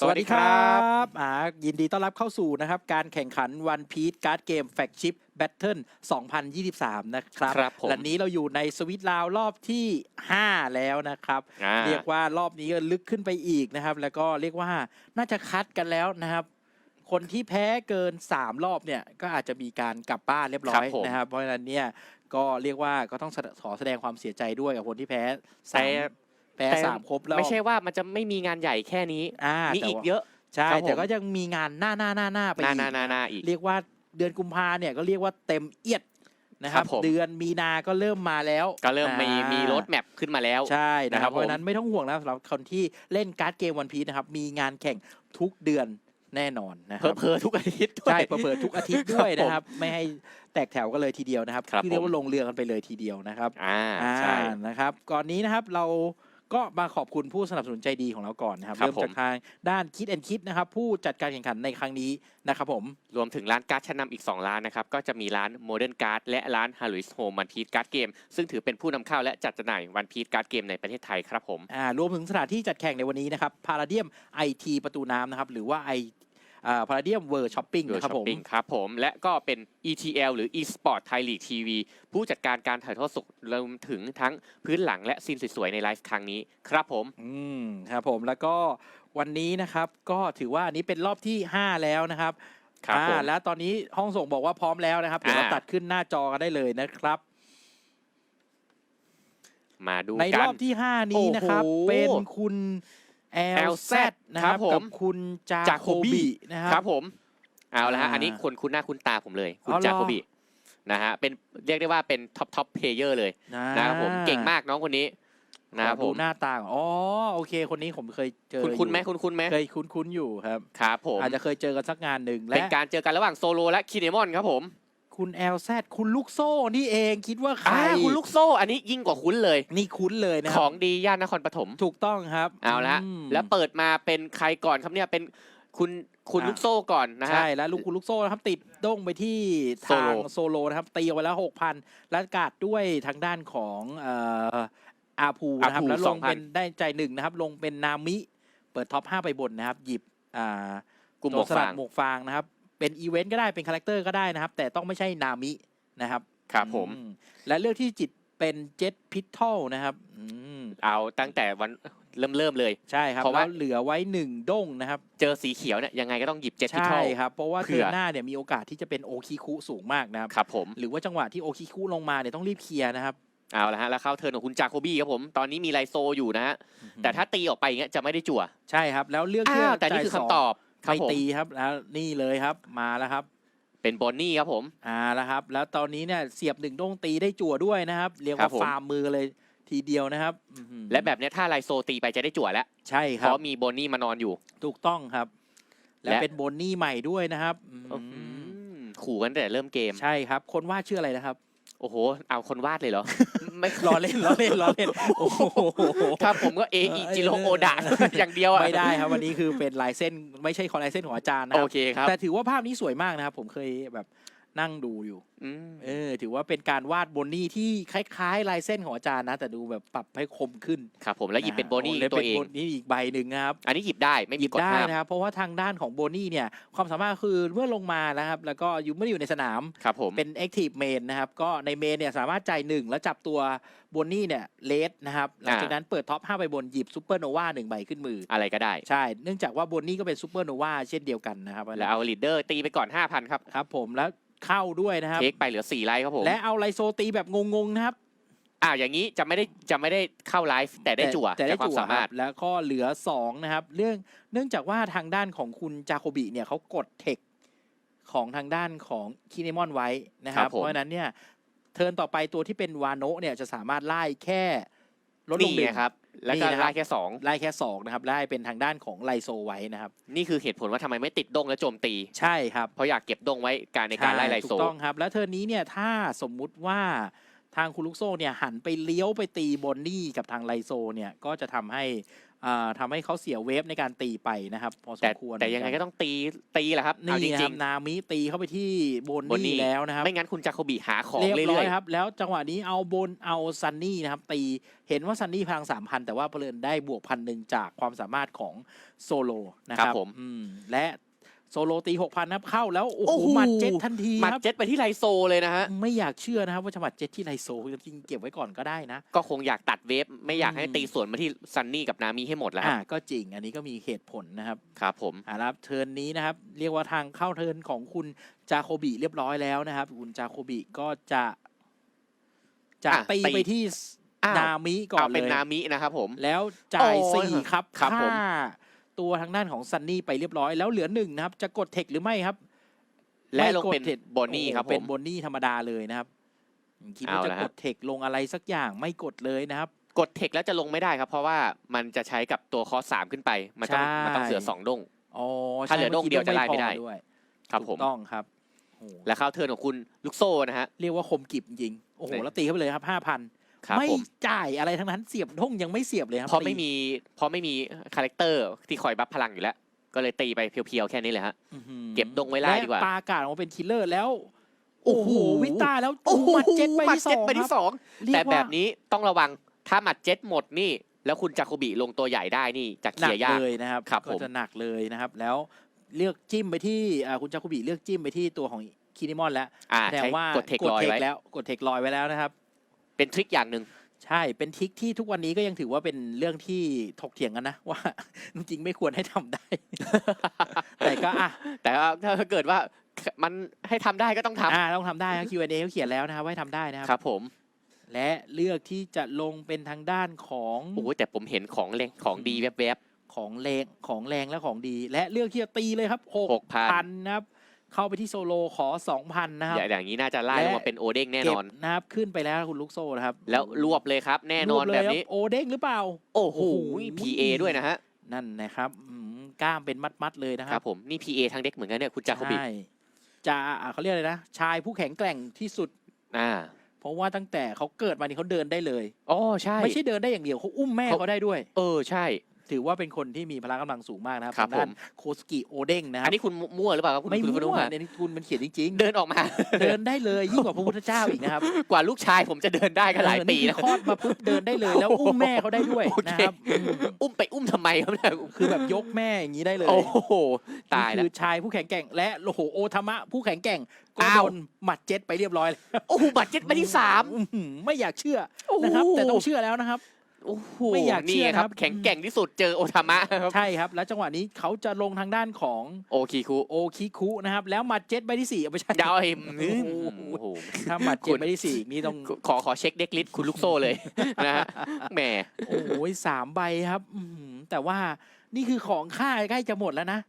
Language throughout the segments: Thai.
สวัสดีครับอ่ายินดีต้อนรับเข้าสู่นะครับ การแข่งขันวันพี e การ์ดเกมแฟกชิปแบทเทิล2023 นะครับครับผม และนี้เราอยู่ในสวิตลาวรอบที่ 5 แล้วนะครับ อ่า เรียกว่ารอบนี้ก็ลึกขึ้นไปอีกนะครับ แล้วก็เรียกว่าน่าจะคัดกันแล้วนะครับ คนที่แพ้เกิน 3 รอบเนี่ย ก็อาจจะมีการกลับบ้านเรียบร้อยครับผม นะครับ เพราะฉะนั้นเนี่ยก็เรียกว่าก็ต้องขอแสดงความเสียใจด้วยกับคนที่แพ้สาแต่ม แพ้แต่สามครบแล้วไม่ใช่ว่ามันจะไม่มีงานใหญ่แค่นี้อ่ามีแต่อีกว่าเยอะ ใช่ครับผมแต่ก็ยังมีงานหน้าหน้าหน้าหน้าไปหนาอีกหนาหนาหนาอีกเรียกว่าเดือนกุมภาเนี่ยก็เรียกว่าเต็มเอียดนะครับครับผมเดือนมีนาก็เริ่มมาแล้ว ก็เริ่มมีอ่ามีรถแมพขึ้นมาแล้วใช่นะคนะครัรับบเพราะฉะผมนั้นไม่ต้องห่วงนะสำหรับคนที่เล่นการ์ดเกมวันพีนะครับมีงานแข่งทุกเดือนแน่นอนนะคเพรัอบเพอๆทุกอาทิตย์ด้วยใช่เปิดทุกอาทิตย์ด้วยนะครับ ไม่ให้แตกแถวกันเลยทีเดียวนะครับครับที่เรียกผมว่าลงเรือกันไปเลยทีเดียวนะครับอ่าอ่าใช่นะครับ ก่อนนี้นะครับเรา ก็มาขอบคุณผู้สนับสนุนใจดีของเราก่อนนะครับ ครับเริ่มจากผม ทางด้านคิดแอนคิดนะครับ ผู้จัดการแข่งขันในครั้งนี้นะครับผม รวมถึงร้านการ์ดชั้นนำอีก 2 ร้านนะครับ ก็จะมีร้าน Modern Card และร้าน Harris Home วันพี e การ์ดเกมซึ่งถือเป็นผู้นำเข้าและจัดจำหน่ายวันพี e การ์ดเกมในประเทศไทยครับผม อ่ารวมถึงสถานที่จัดแข่งในวันนี้นะครับพาราเดียมไอทีประตูน้ำนะครับ หรือว่าไอ พาราเดียมเวิร์ช้อปปิ้งเวิร์นะครับผมช้อปปิ้งครับผมและก็เป็น ETL หรือ eSport Thai League TV ผู้จัดการการถ่ายทอดสดรวมถึงทั้งพื้นหลังและซีนสวยๆ ในไลฟ์ครั้งนี้ครับผม อืมครับผมแล้วก็วันนี้นะครับก็ถือว่าอันนี้เป็นรอบที่ 5 แล้วนะครับครับอ่าผมแล้วตอนนี้ห้องส่งบอกว่าพร้อมแล้วนะครับเดี๋ยวเราอ่าตัดขึ้นหน้าจอกันได้เลยนะครับมาดูในกัรนอบที่ 5 นี้นะครับโอ้โหเป็นคุณ LZ นะคครัรับบผมกับคุณจาจาโคโคบิบินะคครัรับบผมเอาละฮะอ่าอันนี้คนคุ้นหน้าคุ้นตาผมเลย คุณอ๋อเหรอจาโคบินะฮะเป็นเรียกได้ว่าเป็นท็อปท็อปเพลเยอร์เลยนะครับผมเก่งมากน้องคนนี้นะครับขอผดูมหน้าตาก่อนอ๋อโอเค คนนี้ผมเคยเจอคุณคุณไหมอยู่คุณคุณไหมเคยคุ้นๆอยู่ครับครับผมอาจจะเคยเจอกันสักงานหนึ่งเป็นและการเจอกันระหว่างโซโลและคีเนมอนครับผม คุณ LZ คุณลูกโซ่นี่เองคิดว่าใครอ่าคุณลูกโซ่อันนี้ยิ่งกว่าคุ้นเลย นี่คุ้นเลยนะคขรัอบงดีย่านนครปฐมถูกต้องครับเอาละม แล้วเปิดมาเป็นใครก่อนครับเนี่ยเป็นคุณคุณอะลูกโซ่ก่อนนะฮะ ใช่แล้วลูกคุณลูกโซ่นะครับติดด้งไปที่โซทาโลงโซโลนะครับตีเอาไว้แล้วหกพันแล้วกาดด้วยทางด้านของเอ่ออาภูนะครับ อาภูแล้วลงเป็น2,000ได้ใจหนึ่งนะครับ ลงเป็นนามิ เปิดท็อปห้าไปบนนะครับ หยิบอ่ากลุ่มหมวกโจรสลัฟาดงหมวกฟางนะครับ เป็นอีเวนต์ก็ได้เป็นคาแรคเตอร์ก็ได้นะครับ แต่ต้องไม่ใช่นามินะครับครับผมอืและเลือกที่จิตเป็นเจ็ตพิทเทิลนะครับอืมเอาตั้งแต่วันเริ่มเริ่มเลย ใช่ครับเพราะแล้ว่าวเหลือไว้หนึ่งด้งนะครับ เจอสีเขียวเนี่ยยังไงก็ต้องหยิบเจ็ตพิทใช่อลครับ เพราะว่าเผื่เทิอ ร์นหน้าเนี่ยมีโอกาสที่จะเป็นโอคิคุสูงมากนะครับ ครับผมหรือว่าจังหวะที่โอคิคุลงมาเนี่ยต้องรีบเคลียร์นะครับ เอาละฮะแล้วเข้าเทิร์นของคุณจาโคบี้ครับผมตอนนี้มีไลโซอยู่นะฮะแต่ถ้าตีออกไปอย่างเงี้ยจะไม่ได้จั่วใช่ครับ แล้วเลือกอ้าที่วจะแต่นี่คือจ่ายคำตอบ ครับไม่ผม ตีครับแล้วนี่เลยครับมาแล้วครับเป็นบอนนี่ครับผม อ่าแล้วครับ แล้วตอนนี้เนี่ยเสียบหนึ่งด้งตีได้จั่วด้วยนะครับ เรียกครัว่าบผม ฟาร์มมือเลยทีเดียวนะครับอื้อหือและแบบเนี้ยถ้าไลโซตีไปจะได้จั่วแล้ว ใช่คเพรับ ราะมีบอนนี่มานอนอยู่ ถูกต้องครับ และและ เป็นโบนนี่ใหม่ด้วยนะครับอื้อหืออืมขู่กันแต่เริ่มเกม ใช่ครับ คนวาดชื่ออะไรนะครับ โอ้โห เอาคนวาดเลยเหรอ ไม่รอเล่นรอเล่นรอเล่นโอ้โหถ้าผมก็เออิจิโรโอดะอย่างเดียวอะไม่ได้ครับวันนี้คือเป็นลายเส้นไม่ใช่คอลายเส้นของอาจารย์นะคโอรับเคครับแต่ถือว่าภาพนี้สวยมากนะครับผมเคยแบบ นั่งดูอยู่อืมเออถือว่าเป็นการวาดบนนี่ที่คล้าย ๆ ลายเส้นของอาจารย์นะ แต่ดูแบบปรับให้คมขึ้นครับผมแล้วหยิบเป็นโบนี่โและตัวเองป็นโบนี่อีกใบหนึ่งนะครับ อันนี้หยิบได้ไม่หมียิบกฎได้ห้ามนะครับเพราะว่าทางด้านของโบนี่เนี่ยความสามารถคือเมื่อลงมานะครับแล้วก็อยู่ไม่ได้อยู่ในสนาม ครับผม เป็น Active Main นะครับ ก็ในเมนเนี่ยสามารถจ่ายหนึ่งแล้วจับตัวโบนี่เนี่ยเลสนะครับหลังจากนั้นเปิดท็อป5ไปบนหยิบซูเปอร์โนวาหนึ่งใบขึ้นมือ อะไรก็ได้ ใช่ เนื่องจากว่าโบนี่ก็เป็นซูเปอร์โนวาเช่นเดียวกันนะครับแล้วเอาลีดเดอร์ตีไปก่อน 5,000 ครับ ครับผมแล้ว เข้าด้วยนะครับ เทคไปเหลือ4ไลท์ครับผมและเอาไลโซตีแบบงงๆนะครับอ่าอย่างนี้จะไม่ได้จะไม่ได้เข้าไลฟ์แต่ได้จั่วแต่ได้จากความจั่วสามารถคบแล้วก็เหลือ 2 นะครับ เรื่องเนื่องจากว่าทางด้านของคุณจาโคบิเนี่ยเขากดเทคของทางด้านของคิเนมอนไว้นะคครัรับบผม เพราะฉะนั้นเนี่ยเทิร์นต่อไปตัวที่เป็นวาโนะเนี่ยจะสามารถไล่แค่ลดลงนี่หนึ่ไงงครับ แล้วนี่ก็นะครับ ไล่แค่ไล่แค่สองนะครับไล่เป็นทางด้านของไลโซไว้นะครับ2นี่คือเหตุผลว่าทำไมไม่ติดดงและโจมตี ใช่ครับ เพราะอยากเก็บดงไว้การในการไล่ไลโซ ถูกต้องครับ แล้วเทิร์นนี้เนี่ยถ้าสมมุติว่าทางคุรุกโซเนี่ยหันไปเลี้ยวไปตีบอนนี่กับทางไลโซเนี่ยก็จะทำให้ อ่าทำให้เขาเสียเวฟในการตีไปนะครับพอสแต่มควรแต่ยังไงก็ต้องตีตีแหละครับเอาจนี่นะคริรังบนามิตีเข้าไปที่บนบนนี่นี่แล้วนะคๆรับ ไม่งั้นคุณจาโคบิหาของเรียบร้เรื่ออยยครับ แล้วจังหวะนี้เอาบนเอาซันนี่นะครับ ตีเห็นว่าซันนี่พลังสามพันแต่ว่าเพลินได้บวกพันหนึ่งจากความสามารถของโซโลนะครับครับผมอืมและ โซโลตีหกพันนับเข้าแล้วโอ้โห หมัดเจ็ดทันทีๆหมัดครับเจ็ตไปที่ไลโซเลยนะฮะ ไม่อยากเชื่อนะครับว่าจะหมัดเจ็ดที่ไลโซจริงๆเก็บไว้ก่อนก็ได้นะ ก็คงอยากตัดเวฟไม่อยากให้อืมตีสวนมาที่ซันนี่กับนามิให้หมดแล้วคอ่ารับก็จริงอันนี้ก็มีเหตุผลนะครับ ครับผม อ่าแล้วเทิร์นนี้นะครับ เรียกว่าทางเข้าเทิร์นของคุณจาโคบิเรียบร้อยแล้วนะครับ คุณจาโคบิก็จะ จะอะตีตีไปที่อ้าว นามิก่อเอานเป็นเลยนามินะครับผม แล้วจ่ายโอ้ยสี่ครับครับผมฆ่า ตัวทางด้านของซันนี่ไปเรียบร้อยแล้วเหลือหนึ่งนะครับ จะกดเทคหรือไม่ครับ และไม่ลงกดเป็นทคบอนนี่โโหครับผเป็นมบอนนี่ธรรมดาเลยนะครับคิดว่าเอาจะละกฮะดเทคลงอะไรสักอย่างไม่กดเลยนะครับ กดเทคแล้วจะลงไม่ได้ครับ เพราะว่ามันจะใช้กับตัวคอสสามขึ้นไป มันต้องใช่ มันต้องเสือสองดง อ๋อถ้าเหลือใช่ดงเดียวจะไล่ไม่ได้พอด้วยครับผถูมกต้องครับโอ้โหและเข้าเทิร์นของคุณลูกโซ่นะฮะ เรียกว่าคมกิบจริงโอ้โหเนี่ยแล้วตีเข้าไปเลยครับห้าพัน ครับไม่ผม จ่ายอะไรทั้งนั้นเสียบดงยังไม่เสียบเลยครับเพราะไม่ตีมีเพราะไม่มีคาแรคเตอร์ที่คอยบัฟพลังอยู่แล้ว ก็เลยตีไปเพียวๆแค่นี้เลยฮะ อื้อหือเก็บดงไว้ไล่ดีกว่าและปลากาดออกมาเป็นคิลเลอร์แล้ว โอ้โอ้โหโหวิต้าแล้วโอ้โหมัดเจ็ดไปหมัดที่สเจ็ดองไปคที่รับสอง เรียกแต่ว่า แบบนี้ต้องระวังถ้าหมัดเจ็ดหมดนี่ แล้วคุณจาโคบิลงตัวใหญ่ได้นี่จะเคหนัลีกยร์ยาก เลยนะครับครับก็ผม จะหนักเลยนะครับ แล้วเลือกจิ้มไปที่อ่าคุณจาคุบิเลือกจิ้มไปที่ตัวของคินิมอนแล้วอ่าแสดงใช้ว่ากดเทคลอยไว้ แล้วกดเทคลอยไว้แล้วนะครับ เป็นทริคอย่างหนึ่ง ใช่ เป็นทริกที่ทุกวันนี้ก็ยังถือว่าเป็นเรื่องที่ถกเถียงกันนะ ว่า จริงๆไม่ควรให้ทำได้ แต่ก็อะแต่ว่าถ้าเกิดว่ามันให้ทำได้ก็ต้องทำอ่าต้องทำได้ครับ Q&A เขาเขียนแล้วนะครับว่าให้ทำได้นะครับ ครับผมและเลือกที่จะลงเป็นทางด้านของโอ้โหแต่ผมเห็นของแรงของดีแวบของแรงของแรงและของดี และเลือกที่จะตีเลยครับหก6,000พันนะครับ เข้าไปที่โซโลขอสองพันนะคๆรับอย่างอย่างนี้น่าจะไล่และลงมาเป็นโอเด้งแน่นอนเก็บนะครับ ขึ้นไปแล้วคุณลูกโซ่นะครับ แล้วรวบเลยครับ แน่นอนรวแบบเลยนี้ โอเด้งหรือเปล่าโอ้โหโอ้โห PA ด้วยนะฮะ นั่นนะครับอืมกล้ามเป็นมัดๆเลยนะคครัรับบผมนี่ PA ทั้งเด็กเหมือนกันเนี่ยคุณจาโคบิใช่จะอ่าเขาเรียกอะไรนะ ชายผู้แข็งแกร่งที่สุดอ่าเพราะว่าตั้งแต่เขาเกิดมานี่เขาเดินได้เลยอ๋อใช่ไม่ใช่เดินได้อย่างเดียวเขาอุ้มแม่เขาเขาได้ด้วย เออใช่ ถือว่าเป็นคนที่มีพละกำลังสูงมากนะครับครับทางด้านผม โคสกิโอเด้งนะคอัรันบนี้คุณมั่วหรือเปล่าครับคุณไม่คุณมั่นุ่วฮะในนี้คุณมันเขียนจริงเดินออกมา ๆ เดินได้เลยยิ่งกว่าพระพุทธเจ้าอีกนะครับ กว่าลูกชายผมจะเดินได้ก็หลายเออปีนี่นะคือคลอดมาปุ๊บเดินได้เลย แล้วอุ้มแม่เขาได้ด้วยโอเค นะครับอืมอุ้มไปอุ้มทำไมครับเนี่ยคือแบบยกแม่อย่างนี้ได้เลยโอ้โหตายนี่แล้ว คือชายผู้แข็งแกร่ง และโอ้โหโอทามะผู้แข็งแกร่งก็อ้าโดวนหมัดเจ็ตไปเรียบร้อยแล้วโอ้โหบัตรเจ็ตไปที่สามอื้อหือไม่อยากเชื่อโอ้โหนะครับแต่ต้องเชื่อแล้วนะครับ โอ้โหไม่อยากเชื่นี่อไงครับครับ แข็งแกร่งที่สุดเจอโอทามะครับ ใช่ครับ แล้วจังหวะนี้เขาจะลงทางด้านของโอคีคุโอคิคุนะครับ แล้วหมัดเจ็ตใบที่สี่เอาไปใช้ดาวเอ็มโอ้โหโอ้โหถ้าหมัดคุเจ็ตณใบที่สี่นี่ต้องขอขอเช็คเด็กลิสต์คุณลูกโซ่เลยนะฮะแหมโอ้ยสามใบครับอื้อหือแต่ว่านี่คือของค่าใกล้จะหมดแล้วนะ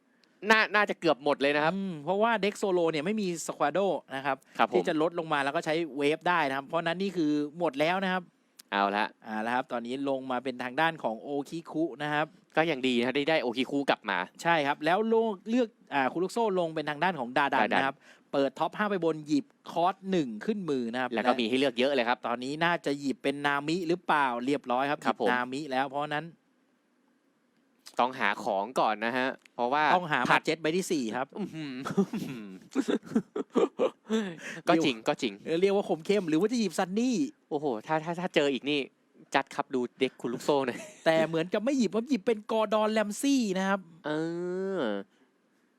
น่าน่าจะเกือบหมดเลยนะครับอืมเพราะว่าเด็กโซโลเนี่ยไม่มีสควาโดนะครับครับผมที่จะลดลงมาแล้วก็ใช้เวฟได้นะครับ เพราะฉะนั้นนี่คือหมดแล้วนะครับ เอาละอ่าแล้วครับ ตอนนี้ลงมาเป็นทางด้านของโอคิคุนะครับ ก็ยังดีนะได้ได้โอคีคุกลับมา ใช่ครับ แล้วโลกเลือกอ่าคุรุโซลงเป็นทางด้านของดาดันดาดันนะครับ เปิดท็อป5ไปบนหยิบคอร์สหนึ่งขึ้นมือนะครับ แล้วก็มีให้เลือกเยอะเลยครับ ตอนนี้น่าจะหยิบเป็นนามิหรือเปล่าเรียบร้อยครับครับหยิผมนามิแล้วเพราะฉะนั้น ต้องหาของก่อนนะฮะ เพราะว่าต้องหาผัมาดเจ็ตใบที่สี่ครับ อื้อหือก็จริงก็จริงเออเรียกว่าคมเข้มหรือว่าจะหยิบซันนี่ โอ้โห ถ้าถ้าถ้าเจออีกนี่ จัดครับดูเด็กคุณลูกโซ่หน่อยแต่เหมือนจะไม่หยิบเพราะหยิบเป็นกอร์ดอนแลมซี่นะครับ เออ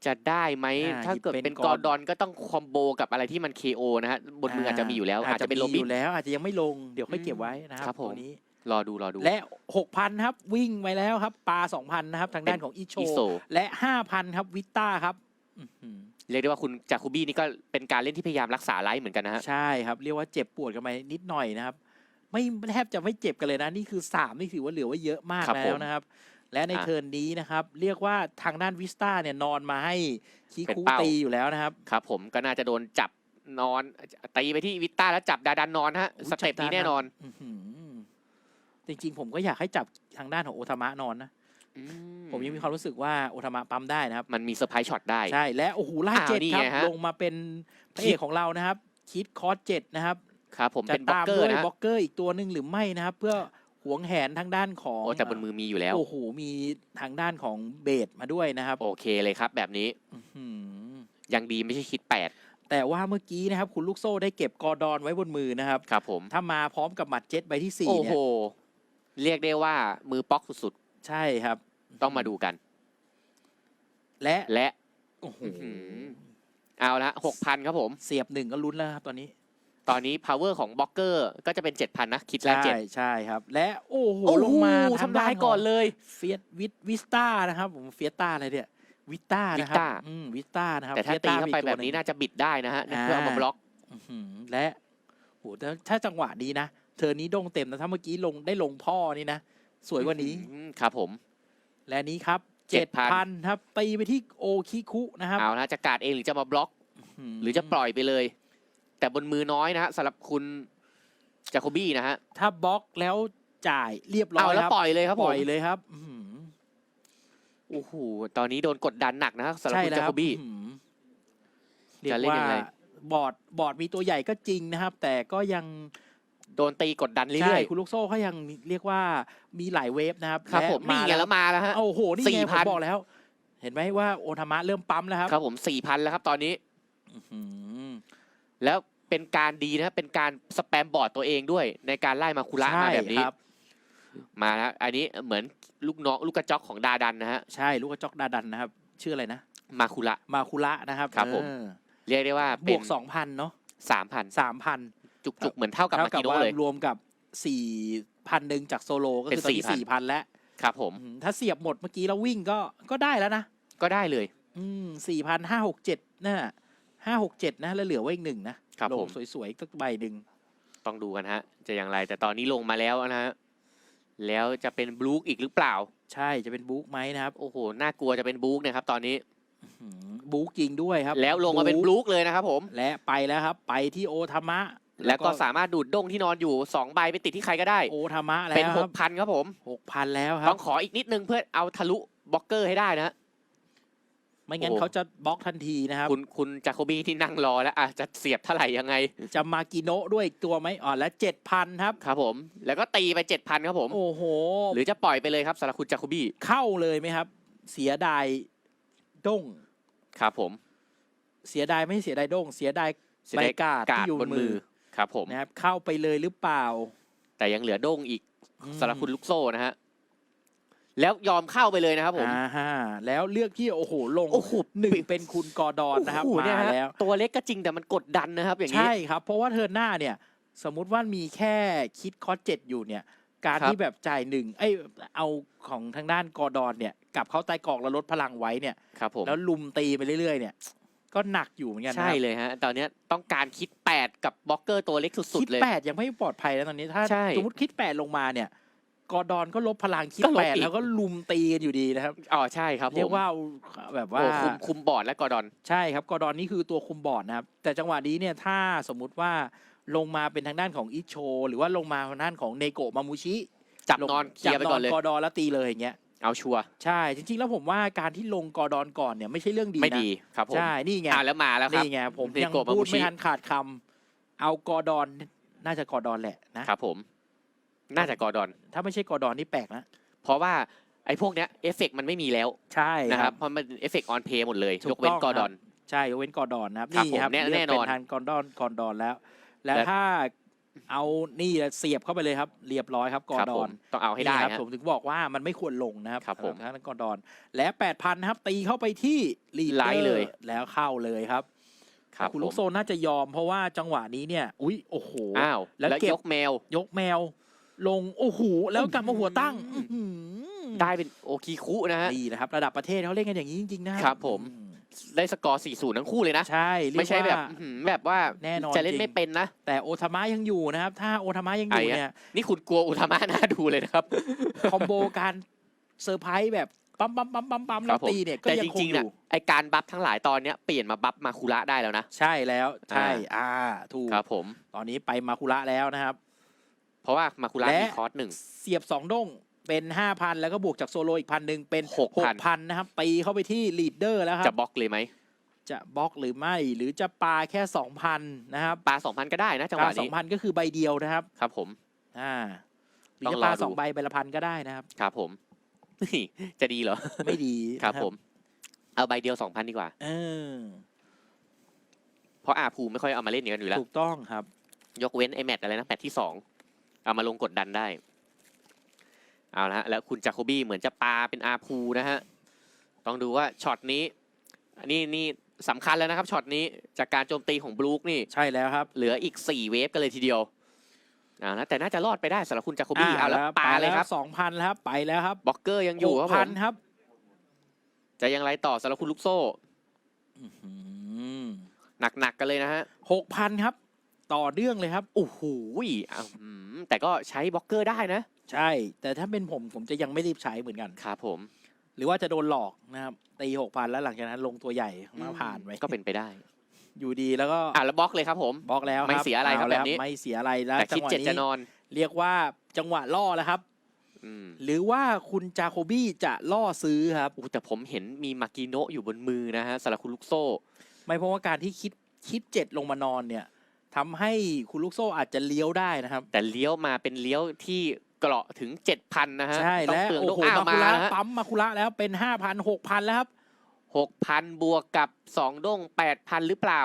จะได้ไหม อ่าถ้าเกิดหยิบเป็เป็นนกกออร์ดอนก็ต้องคอมโบกับอะไรที่มัน KO นะฮะ บนมืออาจจะมีอยู่แล้ว อาจจะเป็นโรมีบิอนยู่แล้ว อาจจะยังไม่ลงเดี๋ยวค่อยเก็บไว้นะคครัรับบผม ตัวนี้ รอดูรอดู และ 6,000 ครับ วิ่งไปแล้วครับ ปลา 2,000 นะครับ ทางด้านของอิโชอิโซและ 5,000 ครับ วิต้าครับอื้อหือเรียกได้ว่าคุณจากคูบี้นี่ก็เป็นการเล่นที่พยายามรักษาไลฟ์เหมือนกันนะฮะ ใช่ครับ เรียกว่าเจ็บปวดกันไปนิดหน่อยนะครับ ไม่แทบจะไม่เจ็บกันเลยนะ นี่คือ 3 นี่ถือว่าเหลือไว่าเยอะมากครับแล้วผมนะครับ และในอะเทิร์นนี้นะครับ เรียกว่าทางด้านวิสตาเนี่ยนอนมาให้คีเป็นคูเป้า ตีอยู่แล้วนะครับ ครับผมก็น่าจะโดนจับนอนตีไปที่วิตต้าแล้วจับดาดันนอนฮะ โอ้ยสเต็ปจับดาดันนี้แน่นอน อื้อหือ จริงๆผมก็อยากให้จับทางด้านของโอทามะนอนนะ อืผมยังมีความรู้สึกว่าโอทามะปั๊มได้นะครับ มันมีเซอร์ไพรส์ช็อตได้ ใช่ และโอ้โหไล่อ้าวเจ็ดนี่ครับ ไงฮะ ลงมาเป็นพระเอกของเรานะครับ คิดคอร์สเจ็ดนะครับครับผมจะเป็นบล็อกตามเกอด้ร์วยนะฮะบล็อกเกอร์อีกตัวหนึ่งหรือไม่นะครับ เพื่อหวงแหนทางด้านของโอ้แต่บนมือมีอยู่แล้ว โอ้โหมีทางด้านของเบสมาด้วยนะครับโอเคเลยครับ แบบนี้อื้อหือยังดีไม่ใช่คิดแปดแต่ว่าเมื่อกี้นะครับ คุณลูกโซ่ได้เก็บกอร์ดอนไว้บนมือนะครับ ครับผม ถ้ามาพร้อมกับหมัดเจ็ตใบที่สี่โอ้เนี่โหย เรียกได้ว่ามือป๊อกสุดใช่ครับ ๆ ต้องมาดูกัน และและโอ้โหอื้อหือเอาละหกพันครับผม เสียบหนึ่งก็ลุ้นแล้วครับตอนนี้ ตอนนี้ power ของบล็อกเกอร์ก็จะเป็น7,000นะ คิดแล้วใช่เจ็ดใช่ครับ และโอ้โหโอ้ลงโหมาทำลายก่อนเลย เฟียสวิวิสต้านะครับ ผมเฟียต้าอะไรเนี่ยวิต้านะครับ Vista อืมวิต้านะครับ แต่ถ้าตี Fiesta เข้าไปมีตัวแบบนี้หงน่าจะบิดได้นะฮะเพื่อเอามาอ่าบล็อก อื้อหือและโหถ้าถ้าจังหวะนี้นะ เธอนี้ดงเต็มนะถ้าเมื่อกี้ลงได้ลงพ่อนี่นะ สวยกว่านี้ อืมครับผม และนี้ครับเจ็ด7,000 พันครับตีไปที่โอคิคุนะครับเอานะจะการดเองหรือจะมาบล็อกมหรือจะปล่อยไปเลย แต่บนมือน้อยนะฮะสำหรับคุณจาโคบี้นะฮะถ้าบล็อกแล้วจ่ายเรียบร้อเอายแล้วครับปล่อยเลยครับปผมล่อยเลยครับอื้อหือโอ้โหตอนนี้โดนกดดันหนักนะฮะสำหรับใช่คุณแล้วจาคโครับบี้ อื้อหือเรียจะกเล่นว่ายังไง บอร์ดบอร์ดมีตัวใหญ่ก็จริงนะครับ แต่ก็ยัง โดนตีกดดันใช่เรื่อยคุณลูกโซ่เขายังเรียกว่ามีหลายเวฟนะครับๆครับและผมนี่ไงแล้วแล้วมาแล้วฮะโอ้โหนี่ไงผม4,000บอกแล้ว เห็นไหมว่าโอทามะเริ่มปั๊มแล้วครับครับผมสี่พันแล้วครับตอนนี้อื้อหือแล้วเป็นการดีนะเป็นการสแปมบอร์ดตัวเองด้วย ในการไล่มาคุระมาแบบนี้ใช่ครับมาแล้วอันนี้เหมือนลูกน้องลูกกระจอกของดาดันนะฮะใช่ลูกกระจอกดาดันนะครับ ชื่ออะไรนะ มาคุระมาคุระนะครับครับผมเออเรียกได้ว่าบเป็นวกสองพันเนาะสามพันสามพัน จุกๆ เหมือนเท่ากับเท่ามากับกิโนะว่าเลยรวมกับสี่พันหนึ่งจากโซโลก็คือตอนนี้เป็นสี่พันแล้วครับผมอืมถ้าเสียบหมดเมื่อกี้แล้ววิ่งก็ก็ได้แล้วนะ ก็ได้เลย อืมสี่พันห้าหกเจ็ดน่ะห้าหกเจ็ดนะ แล้วเหลือไว้อีกหนึ่งนะครับลผงมสวยๆสักใบหนึ่งต้องดูกันฮะ จะอย่างไรแต่ตอนนี้ลงมาแล้วนะฮะแล้วจะเป็นบลูกอีกหรือเปล่า ใช่จะเป็นบุ๊กไหมนะครับ โอ้โหน่ากลัวจะเป็นบลูกนะครับ ตอนนี้อืมบุ๊กจริงด้วยครับ แล้วลงมาเป็นบลูกเลยนะครับผม และไปแล้วครับ ไปที่โอทามะ แล้วก็สามารถดูดด้งที่นอนอยู่สองใบไปติดที่ใครก็ได้โอทามะแล้วเป็นคหรักพันครับผมหกพันแล้วคต้รัอบงขออีกนิดนึงเพื่อเอาทะลุบล็อกเกอร์ให้ได้นะฮะไม่งั้นโอ้เขาจะบล็อกทันทีนะครับ คุณคุณจาโคบี้ที่นั่งรอแล้วอะจะเสียบเท่าไหร่ยังไง จะมากิโนะด้วยอีกตัวไหมอ๋อและเจ็ดพันครับ ครับผม แล้วก็ตีไปเจ็ดพันครับผม โอ้โห หรือจะปล่อยไปเลยครับสำหรับคุณจาโคบี้เข้าเลยไหมครับ เสียดายด้ง ครับผม เสียดายไม่เสียดายด้ง เสียดายเสียใบดายกาดกาที่ดอยู่บบนนมืมืออ ครับผม นะครับเข้าไปเลยหรือเปล่า แต่ยังเหลือด้งอีกอืมสำหรับคุณลูกโซ่นะฮะ แล้วยอมเข้าไปเลยนะครับผม อ่าฮะแล้วเลือกที่โอ้โหลงโอ้โห หนึ่งเป็นคุณกอร์ดอนนะครับโอ้โหมาเนี่ยฮะแล้ว ตัวเล็กก็จริงแต่มันกดดันนะครับ อย่างนี้ ใช่ครับ เพราะว่าเทิร์นหน้าเนี่ย สมมุติว่ามีแค่คิดคอสเจ็ดอยู่เนี่ย การครับ ที่แบบจ่ายหนึ่งเอ้ยเอาของทางด้านกอร์ดอนเนี่ยกลับเข้าใต้กรอกแล้วลดพลังไว้เนี่ย ครับผม แล้วลุมตีไปเรื่อยๆเนี่ย ก็หนักอยู่เหมือนกันนะใช่เลยฮะ ตอนเนี้ยต้องการคิดแปดกับบล็อกเกอร์ตัวเล็กสุคิดดๆเลย แปดยังไม่ปลอดภัยแล้วตอนนี้ถ้าใช่สมมติคิดแปดลงมาเนี่ย กอร์ดอนก็ลบพลังคิดก็ลบแปดอีก แล้วก็ลุมตีกันอยู่ดีนะครับ อ๋อใช่ครับผมเรียกว่าแบบว่า โอ้คุมคุมบอร์ดและกอร์ดอน ใช่ครับกอร์ดอนนี่คือตัวคุมบอร์ดนะครับ แต่จังหวะนี้เนี่ยถ้าสมมุติว่าลงมาเป็นทางด้านของอิโช หรือว่าลงมาทางด้านของเนโกะมามูชิจับลงนอนเคลียร์ไปก่อนเลย จับกอร์ดอนแล้วตีเลยอย่างเงี้ย เอาชัวร์ใช่ จริง ๆ แล้วผมว่าการที่ลงกอร์ดอนก่อนเนี่ยไม่ใช่เรื่องดีนะไม่ดีครับผมใช่ นี่ไงอ่าแล้วมาแล้วครับ นี่ไงผมเนยังโกะมาพูมูดชิ ไม่ทันขาดคำเอากอร์ดอนน่าจะกอร์ดอนแหละนะ ครับผม น่าจะกอร์ดอน ถ้าไม่ใช่กอร์ดอนนี่แปลกนะเพราะว่าไอ้พวกเนี้ยเอฟเฟกต์มันไม่มีแล้วใช่ นะคครัรับบเพราะมันเอฟเฟกต์ออนเพย์หมดเลย ถูยกกเว้นต้องกอร์ดอน ครับ ใช่ยกเว้นกอร์ดอนนะครับครับนี่ครับผมแน่เลือกแน่นอนเป็ทางกอร์ดอนกอร์ดอนแล้ว แล้ว และถ้า เอานี่แหละเสียบเข้าไปเลยครับ เรียบร้อยครับกอครับร์ดผอมนต้องเอาให้ได้นี่ครับฮะผมถึงบอกว่ามันไม่ควรลงนะครับครับผมทางด้านกอร์ดอน และแปดพันนะครับ ตีเข้าไปที่ลีดไลท์เลย แล้วเข้าเลยครับครับคุณผลูมกโซนน่าจะยอมเพราะว่าจังหวะนี้เนี่ย อุ้ยโอ้โหอ้าวแล้วแล้วเก็บยกแมว ยกแมว ลงโอ้โหแล้วกลับมาหัวตั้งอื้อหือื้อหือได้เป็นโอคีคุนะฮะนี่นะครับ ระดับประเทศเขาเล่นกันอย่างนี้จริงๆนะครับผมอื ได้สกอร์ 4-0 ทั้งคู่เลยนะ ใช่เรียกไม่ใช่แบบว่า อื้อหือแบบว่าแน่นอนจะเล่นจริง ไม่เป็นนะ แต่โอทามะยังอยู่นะครับ ถ้าโอทามะยังอยู่ไอ้อะ เนี่ย นี่คุณกลัวอุทามะน่าดูเลยนะครับ คอมโบการเซอร์ไพรส์แบบปั๊มปั๊มปั๊มปั๊มปั๊มคแล้รัวบผม ตีเนี่ยก็แต่ยัจงคงริงๆอนะยู่ไอการบัฟทั้งหลายตอนเนี้ยเปลี่ยนมาบัฟมาคุระได้แล้วนะ ใช่แล้ว ใช่ อ่า ถูก ครับผม ตอนนี้ไปมาคุระแล้วนะครับ เพราะว่ามาคุระและ มีคอร์สหนึ่งเสียบสองด้ง เป็นห้าพันแล้วก็บวกจากโซโลอีกพันหนึ่งเป็น6,000พันนะครับตีเข้าไปที่ลีดเดอร์แล้วครัจะบบล็อกเลยไหมจะบล็อกหรือไม่หรือจะปาแค่สองพันนะครับปลาสองพันก็ได้นะจังหะปาวสอนี้งพันก็คือใบเดียวนะครับ ครับผมอ่าหรือต้องจะรอปาดูสองใบใบละพันก็ได้นะครับ ครับผมนี่จะดีเหรอ ไม่ดีครับนะผม เอาใบเดียวสองพันดีกว่า เออ เพราะอาภูไม่ค่อยเอามาเล่นกันอยู่แล้ว ถูกต้องครับ ยกเว้นไอแมตช์อะไรนะแมตช์ที่สองเอามาลงกดดันได้ เอาละฮะแล้วคุณจาโคบี้เหมือนจะปาเป็นอาภูนะฮะ ต้องดูว่าช็อตนี้อันนี้นี่สำคัญแล้วนะครับช็อตนี้จากการโจมตีของบลูคนี่ ใช่แล้วครับ เหลืออีก 4 เวฟกันเลยทีเดียวเอาละแต่น่าจะรอดไปได้สำหรับคุณจาโคบี้เอาแล้วปาเลยครับสองพันแล้วครับไปแล้วครับบล็อกเกอร์ยังอยู่ครับผพันมครับ จะยังไรต่อสำหรับคุณลูกโซ่อื้อหือหนักๆกันเลยนะฮะหกพันครับ ต่อเนื่องเลยครับ โอ้โหอ้าวอืมแต่ก็ใช้บล็อกเกอร์ได้นะ ใช่ แต่ถ้าเป็นผมผมจะยังไม่รีบใช้เหมือนกัน ครับผมหรือว่าจะโดนหลอกนะครับตีหกพันแล้วหลังจากนั้นลงตัวใหญ่มาผ่านไปก็เป็นไปได้ อยู่ดีแล้วก็อะแล้วบล็อกเลยครับผม บล็อกแล้วไม่เสียอะไรครับาล้วแบบนี้ ไม่เสียอะไรแล้วแต่จัคิดงหวะเจ็ดจะนนี้อน เรียกว่าจังหวะล่อแล้วครับ อืมหรือว่าคุณจาโคบี้จะล่อซื้อครับ อู้แต่ผมเห็นมีมากิโนะอยู่บนมือนะฮะสำหรับคุณลูกโซ่ ไม่เพราะว่าการที่คิดคิดเจ็ดลงมานอนเนี่ย ทำให้คุณลูกโซ่อาจจะเลี้ยวได้นะครับ แต่เลี้ยวมาเป็นเลี้ยวที่เกราะถึง 7,000 นะฮะใช่ต้องและเปลืองโอ้ลูกโหอ้าวมามาคุระนะฮะปั๊มมาคุระแล้วเป็นห้าพันหกพันแล้วครับ 6,000 บวกกับ 2 ด้ง 8,000 หรือเปล่า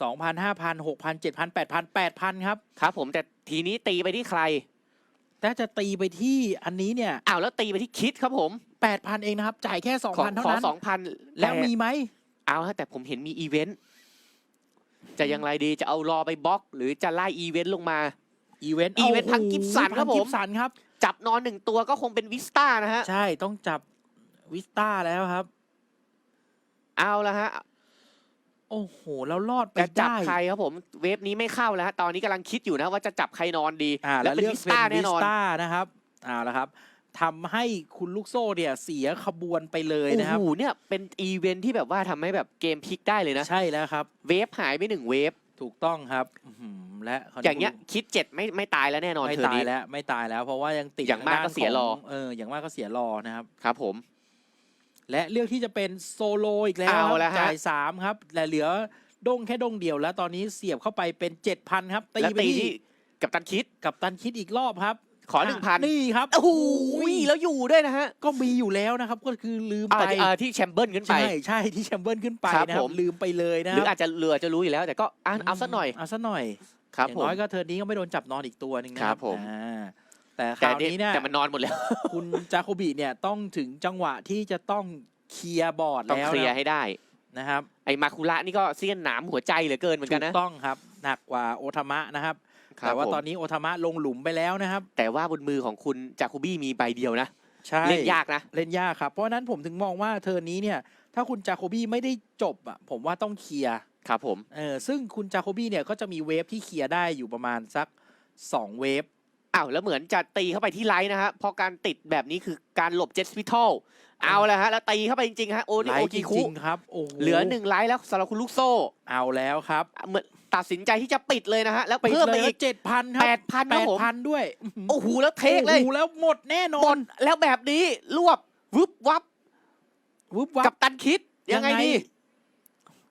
สองพันห้าพันหกพันเจ็ดพันแปดพันแปดพันครับครับผมแต่ทีนี้ตีไปที่ใครถ้าจะตีไปที่อันนี้เนี่ย อ้าวแล้วตีไปที่คิดครับผมแปดพันเองนะครับ จ่ายแค่สองขอพันเท่าขอนั้น 2,000แล้วมีไหม เอาฮะแต่ผมเห็นมีอีเวนต์ จะยังไรดีจะเอารอไปบล็อก หรือจะไล่อีเวนต์ลงมา อีเวนต์อีเวนต์พังกิฟสันครับผมพังกิฟสันครับ จับนอนหนึ่งตัวก็คงเป็นวิสตานะฮะ ใช่ต้องจับวิสต้าแล้วครับ เอาละฮะ โอ้โหแล้วรอดไปจะจับได้ใครครับผม เวฟนี้ไม่เข้าแล้วฮะตอนนี้กำลังคิดอยู่นะว่าจะจับใครนอนดีอ่าและแล้วเป็นเลือกวิสเป็นตาวิแน่นสอนต้านะครับเอาละครับ ทำให้คุณลูกโซ่เนี่ยเสียขบวนไปเลยโอ้นะครับโหเนี่ยเป็นอีเวนท์ที่แบบว่าทำให้แบบเกมพลิกได้เลยนะ ใช่แล้วครับ เวฟหายไปหนึ่งเวฟ ถูกต้องครับอื้อหือและครวนี้อย่างเงี้ยคิดเจ็ดไม่ไม่ตายแล้วแน่นอนไม่เธอตายนี้ แล้วไม่ตายแล้ว เพราะว่ายังติดอย่างมากก็ทด้นเสียรอขงเอออย่างมากก็เสียรอนะครับ ครับผม และเลือกที่จะเป็นโซโลอีกแล้วเอาครับแล้วฮะ จ่ายสามครับแต่เหลือดงแค่ดงเดียวแล้วตอนนี้เสียบเข้าไปเป็นเจ็ดพันครับตีแล้วไปตีที่ที่กับตันคิด กับตันคิดอีกรอบครับ ขอหนึ่งพันนี่ครับโอ้โหแล้วอยู่ด้วยนะฮะ ก็มีอยู่แล้วนะครับ ก็คือลืมอ่าไปที่อ่าที่แชมเบิลขึ้นไป ใช่ใช่ที่แชมเบิลขึ้นไปครับนะครัผบมลืมไปเลยนะหครือรับอาจจะเรือจะรู้อยู่แล้ว แต่ก็อะเอาสักหน่อยเอาสักหน่อยครับอย่างผมน้อยก็เทิร์นนี้ก็ไม่โดนจับนอนอีกตัวหนึ่งนะครับผมอ่าแต่คแต่ราวนี่นี้เนี่ยแต่มันนอนหมดแล้ว คุณจาโคบิเนี่ยต้องถึงจังหวะที่จะต้องเคลียร์บอร์ดต้องแล้วเคลียร์นะให้ได้นะครับไอ้มาคุระนี่ก็เสี้ยนหนามหัวใจเหลือเกินเหมือนถูกันกนะต้องครับ หนักกว่าโอทามะนะครับ ครับแต่ว่าผม ตอนนี้โอทามะลงหลุมไปแล้วนะครับ แต่ว่าบนมือของคุณจาคุบี้มีใบเดียวนะ ใช่ เล่นยากนะ เล่นยากครับ เพราะฉะนั้นผมถึงมองว่าเทอร์นนี้เนี่ย ถ้าคุณจาโคบี้ไม่ได้จบอะ ผมว่าต้องเคลียร์ ครับผม เออ ซึ่งคุณจาโคบี้เนี่ยก็จะมีเวฟที่เคลียร์ได้อยู่ประมาณสัก 2 เวฟ อ้าวแล้วเหมือนจะตีเข้าไปที่ไลท์นะฮะเพราะการติดแบบนี้คือการหลบเจ็ตสปิทัลเอาแล้วฮะ แล้วตีเข้าไปจริงๆฮะโอนิไลโอท์จกิคุริงๆครับ โอ้โเหลือหนึ่งไลท์แล้วสำหรับคุณลูกโซ่ เอาแล้วครับ เหมือน ตัดสินใจที่จะปิดเลยนะฮะ แล้วปิดเพิ่มเลไปยอีก เจ็ดพันครับแปดพันแปนะดผม พันด้วยโอ้โหแล้วเทคเลยโอ้โหแล้วหมดแน่นอหมนดแล้วแบบนี้รวบวึบวับวุบวักับบตันคิดยังไงดี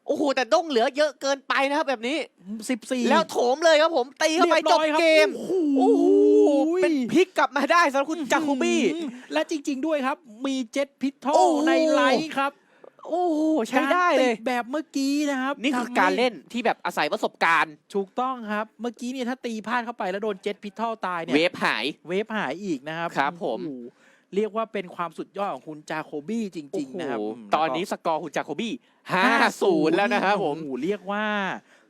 โอ้โหแต่ด้งเหลือเยอะเกินไปนะครับแบบนี้ สิบสี่แล้วโถมเลยครับผมตีเข้าไปจบเกมโอ้โอ้โหโหเป็นพลิกกลับมาได้สำหรับคุณจาคุบี้อืมและจริง ๆ ด้วยครับ มีเจ็ตพิทโทโอ้โห ในไลท์ครับ โอ้โหใช้ได้เลยารติแบบเมื่อกี้นะครับนี่คือทำให้การเล่นที่แบบอาศัยประสบการณ์ ถูกต้องครับ เมื่อกี้เนี่ยถ้าตีพลาดเข้าไปแล้วโดนเจ็ตพิทโทตายเนี่ยเวฟหาย เวฟหายอีกนะครับครับผมโอ้โหเรียกว่าเป็นความสุดยอดของคุณจาโคบี้จริง ๆ นะครับโอ้โหมตอนนี้สกอร์คุณจาโคบี้ห้าศูนย์แล้วนะครับผมโอ้โหเรียกว่า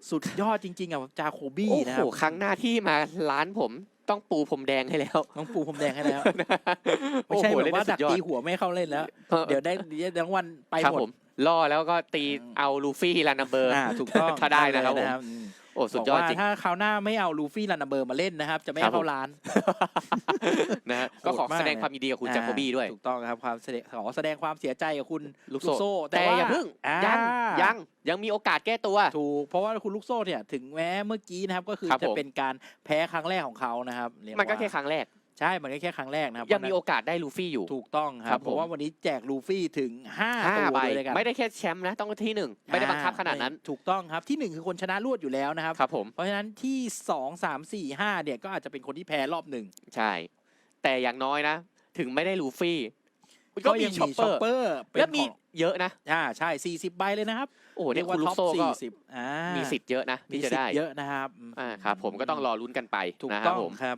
สุดยอดจริง ๆ กับจาโคบี้โอ้นะโหครับครั้งหน้าที่มาร้านผม ต้องปูผมแดงให้แล้ว ต้องปูพรมแดงให้แล้ว ไม่โอ้ใช่โหแบบเล่นว่าได้ดักสุดยอตีดหัวไม่ให้เข้าเล่นแล้ว เดี๋ยวได้เดี๋ยวรางวัลไปครับหมดผมล่อแล้วก็ตีอืมเอาลูฟี่ลานัมเบอร์อ่าถูกต้องถ้าได้นะครับเลยผมอืม โอ้สุดยอดบกว่าจริง ถ้าคราวหน้าไม่เอาลูฟี่ลันนาเบอร์มาเล่นนะครับ จะไม่ครัให้บผมเข้าร้าน นะฮะก็ขอโหดมากแสดงความยินดีกับคุณจาโคบี้ด้วย ถูกต้องครับความแสดงขอแสดงความเสียใจกับคุณลูกลูกโซ่โซ่ แต่ว่าอย่าเพิ่งอ่ายังยังยังมีโอกาสแก้ตัว ถูก เพราะว่าคุณลูกโซ่เนี่ยถึงแม้เมื่อกี้นะครับก็คือครับจะผมเป็นการแพ้ครั้งแรกของเขานะครับเรียมันก็ว่าแค่ครั้งแรก ใช่มันก็แค่ครั้งแรกนะครับยังมีเพโอราะฉะกาสได้ลูฟี่อยู่นั้นถูกต้องคครัรับบเพราะผมว่าวันนี้แจกลูฟี่ถึงห้าห้าตัวใบเลยกันไม่ได้แค่แชมป์นะต้องที่หนึ่งไม่ได้บังคับขนาดนั้น ถูกต้องครับที่หนึ่งคือคนชนะรวดอยู่แล้วนะครับ ครับผม เพราะฉะนั้นที่สองสามสี่ห้าเนี่ยก็อาจจะเป็นคนที่แพ้รอบหนึ่งใช่ แต่อย่างน้อยนะ ถึงไม่ได้ลูฟี่ ก็มียังช็อปเปอร์เปอร์ เป็นแล้วมีของเยอะนะ อ่าใช่สี่สิบใบเลยนะครับโอ้โหเนี่ยเรียกคุณลูท็อกปโซ่ก็สี่สิบอ่ามีมีสิทธิ์เยอะนะมีที่จะสิทได้ธิ์เยอะนะครับอ่าครับผมก็ต้องรอลุ้นกันไปถูกนะคต้รับองผม ครับ